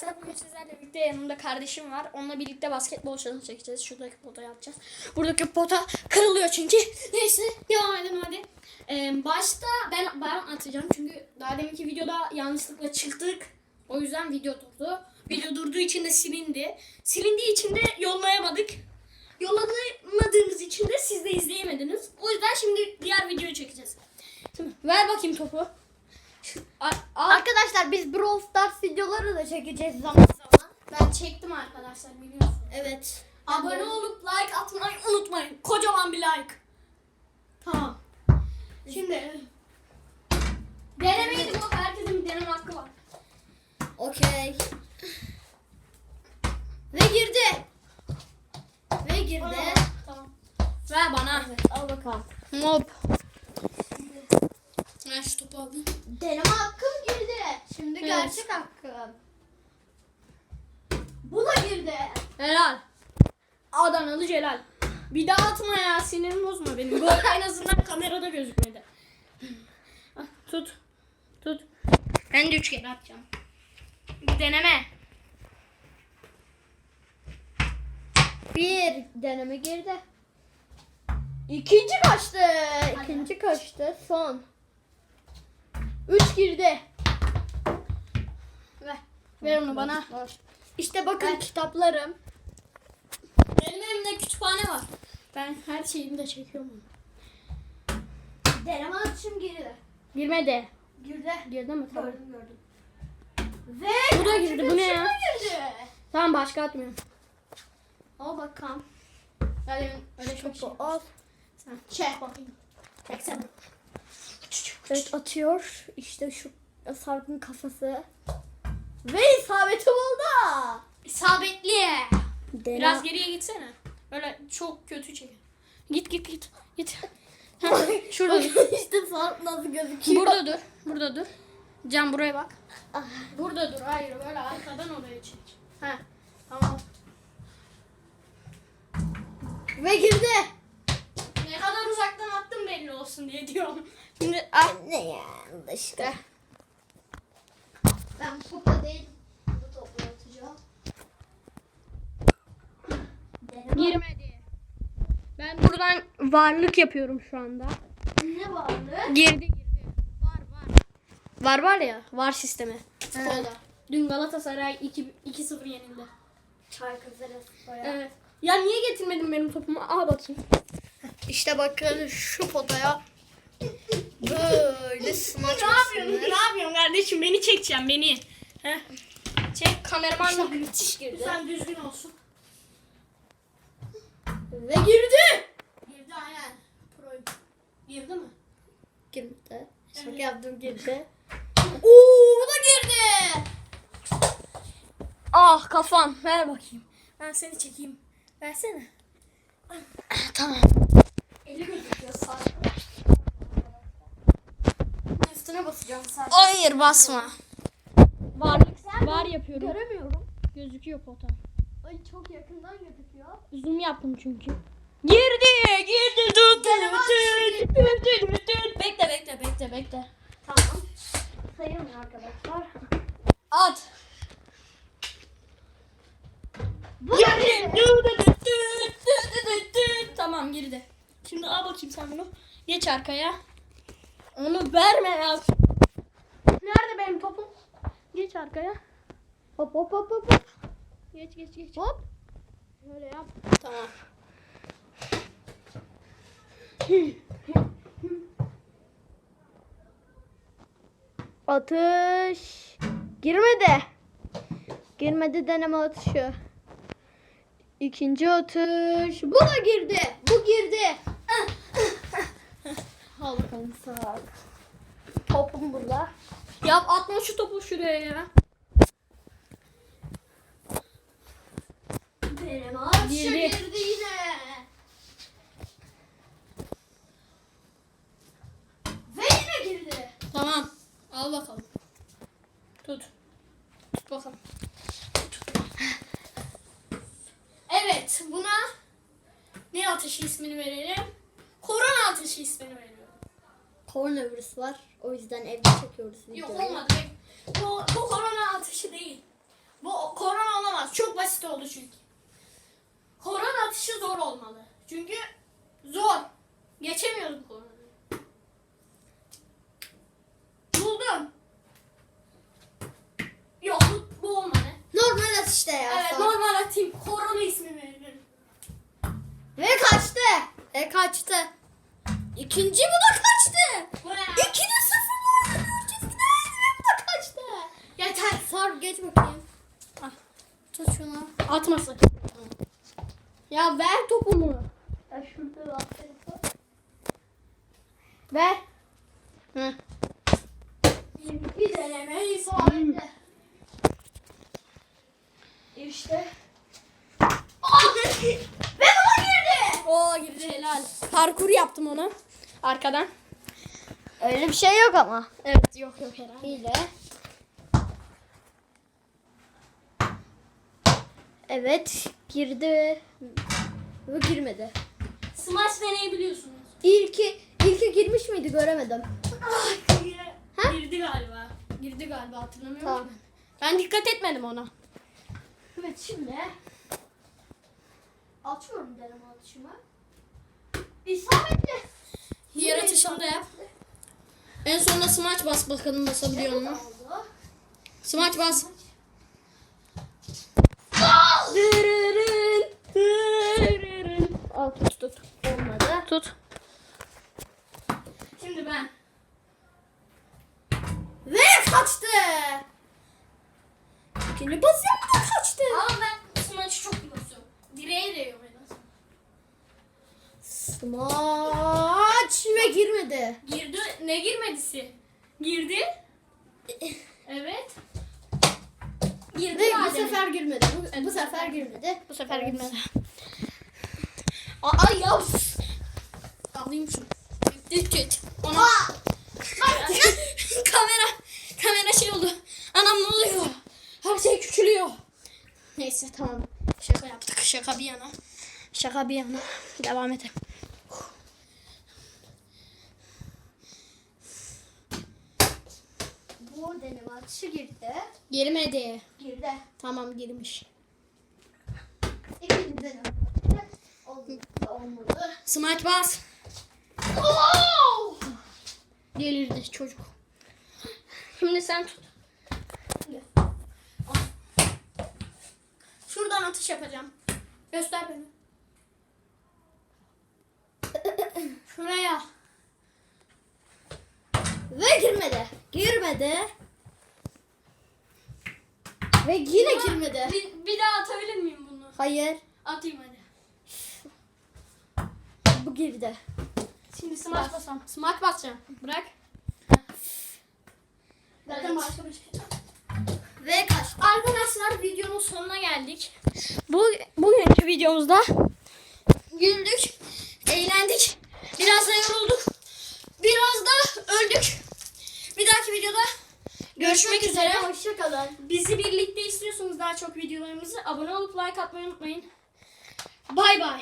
arkadaşlar bugün sizlerle birlikte yanımda kardeşim var. Onunla birlikte basketbol challenge çekeceğiz. Şuradaki potayı atacağız. Buradaki pota kırılıyor çünkü. Neyse devam edelim hadi. Ee, başta ben, ben atacağım çünkü daha deminki videoda yanlışlıkla çıktık. O yüzden video durdu. Video durduğu için de silindi. Silindiği için de yollayamadık. Yollamadığımız için de siz de izleyemediniz. O yüzden şimdi diğer videoyu çekeceğiz. Şimdi ver bakayım topu. Arkadaşlar biz Brawl Stars videoları da çekeceğiz zaman zaman. Ben çektim arkadaşlar biliyorsunuz. Evet. Abone olup like atmayı unutmayın. Kocaman bir like. Tamam. Şimdi denemeydi bu. Herkesin bir deneme hakkı var. Okey. Ve girdi. Ve girdi. Tamam. Ver bana. Evet al bakalım. Hop. Ben şu topu aldım. Deneme hakkım girdi. Şimdi Evet. gerçek hakkım. Bu da girdi. Helal. Adanalı Celal. Bir daha atma ya sinirimi bozma benim. Bu en azından kamerada gözükmedi. Ah, Tut. Tut. Ben de üç kere atacağım. Bir deneme. Bir deneme girdi. İkinci kaçtı. İkinci kaçtı. Son. Üç girdi. Ver. Ver onu bana. İşte bakın kitaplarım. Benim elimde kütüphane var. Ben her şeyimi de çekiyorum. Deneme atışım girdi. Girmedi. Girdi. Girdi mi? Tamam. Gördüm gördüm. Ve Bu da girdi, bu ne ya? girdi. Tamam başka atmıyorum. Al bakalım. Hadi öyle çok şey. Al. Sen çek bakayım. Çeksene. Evet atıyor. İşte şu Sarp'ın kafası. Ve isabeti buldu. İsabetli. Dene- Biraz geriye gitsene. Öyle çok kötü çek. Git git git. Git. Heh, Şurada dur. işte Sarp nasıl gözüküyor. Burada dur. Burada dur. Can buraya bak. Ah. Burada dur. Hayır böyle arkadan oraya çek. Heh. Tamam. Ve girdi. Belli olsun diye diyorum. Şimdi ah. Ne yanlışlıkla. Ben kupa değil. Bu topu atacağım. Girmedi. Ben buradan varlık yapıyorum şu anda. Ne vardı? Girdi girdi. Var var. Var var ya. Var sistemi. Futbolda. Dün Galatasaray 2 2-0 yenildi. Çay kızarı. Evet. Ya niye getirmedin benim topumu? Al bakayım. İşte bakın şu potaya böyle smaç Ne yapıyorsun? Ne yapıyorsun kardeşim? Beni çekeceğim beni. Heh. Çek kameramanla. Müthiş girdi. Sen düzgün olsun. Ve girdi. Girdi aynen. Pro. Girdi mi? Girdi. Şaka yaptım girdi. Oo bu da girdi. Ah kafam. Ver bakayım. Ben seni çekeyim. Versene. tamam. Hayır basma. Varlık var yapıyorum. Göremiyorum. Gözüküyor pota. Ay çok yakından gözüküyor. Zoom yaptım çünkü. Girdi, girdi. Tut, tut, tut, tut. Bekle, bekle, bekle, bekle. Tamam. Sayalım arkadaşlar. At. Girdi. tut, tut, tut, tut. Tamam girdi. Şimdi al bakayım sen bunu. Geç arkaya. Onu verme ya. Nerede benim topum? Geç arkaya. Hop hop hop hop. hop. Geç geç geç. Hop. Böyle yap. Tamam. Atış. Girmedi. Girmedi deneme atışı. İkinci atış. Bu da girdi. Bu girdi. Al bakalım sağ ol. Topum burada. Yap atma şu topu şuraya ya. Deneme atışı Girdi. girdi yine. Ve yine girdi. Tamam. Al bakalım. Tut. Tut bakalım. Tut. Evet. Buna ne ateşi ismini verelim? Korona ateşi ismini verelim. Koronavirüs var. O yüzden evde çekiyoruz Yok videoyu. olmadı. Bu, bu korona ateşi değil. Bu oldu çünkü. Horon atışı zor olmalı. Çünkü zor. Geçemiyoruz koronayı. Buldum. Yok bu, bu olmadı. Normal atışta ya. Evet son. normal atayım. Korona ismi veririm. Ve kaçtı. Ve kaçtı. İkinci bu şunu. Atmasın. Ya ver topumu. Ya şurada bak telefon. Ver. Hı. Bir deneme isabetli. İşte. Ve buna girdi. Oo girdi helal. Parkur yaptım ona. Arkadan. Öyle bir şey yok ama. Evet yok yok herhalde. Hile. Evet girdi. Ve girmedi. Smash deneyebiliyorsunuz. İlki, ilki girmiş miydi göremedim. Ha? Girdi galiba. Girdi galiba hatırlamıyorum. Tamam. Ben dikkat etmedim ona. Evet şimdi açıyorum deneme atışımı. İsabetli. Diğer atışını da yap. En sonunda smaç bas bakalım basabiliyor mu? Smaç bas. Dırırın, dırırın. Al tut tut. Olmadı. Tut. Şimdi ben. Ve kaçtı. İkinci pozisyon da kaçtı. Ama ben smaçı çok basıyorum. Direğe değiyor en azından. Smaç ve girmedi. Girdi. Ne girmedisi? Girdi. Evet. Girdi Ve bu madem. sefer girmedi. Bu, bu sefer girmedi. Bu sefer Evet. girmedi. Aa ya. Alayım şunu. Düt düt. Ona. kamera. Kamera şey oldu. Anam ne oluyor? Her şey küçülüyor. Neyse tamam. Şaka yaptık. Şaka bir yana. Şaka bir yana. Devam edelim. Bu deneme atışı girdi. Girmedi. Girdi. Tamam girmiş. İkinci deneme. Oldu. Olmadı. Smart bas. Delirdi çocuk. Şimdi sen tut. Al. Şuradan atış yapacağım. Göster beni. Şuraya. Ve girmedi. Girmedi. Ve yine girmedi. Bir, bir daha atabilir miyim bunu? Hayır. Atayım hadi. Bu girdi. Şimdi smart basam. Smart basacağım. Bırak. Zaten başka bir şey. Ve kaçtı. Arkadaşlar videonun sonuna geldik. Bu bugünkü videomuzda güldük, eğlendik, biraz da yorulduk, biraz da öldük. Bir dahaki videoda görüşmek üzere. Hoşçakalın. Bizi birlikte istiyorsanız daha çok videolarımızı abone olup like atmayı unutmayın. Bay bay.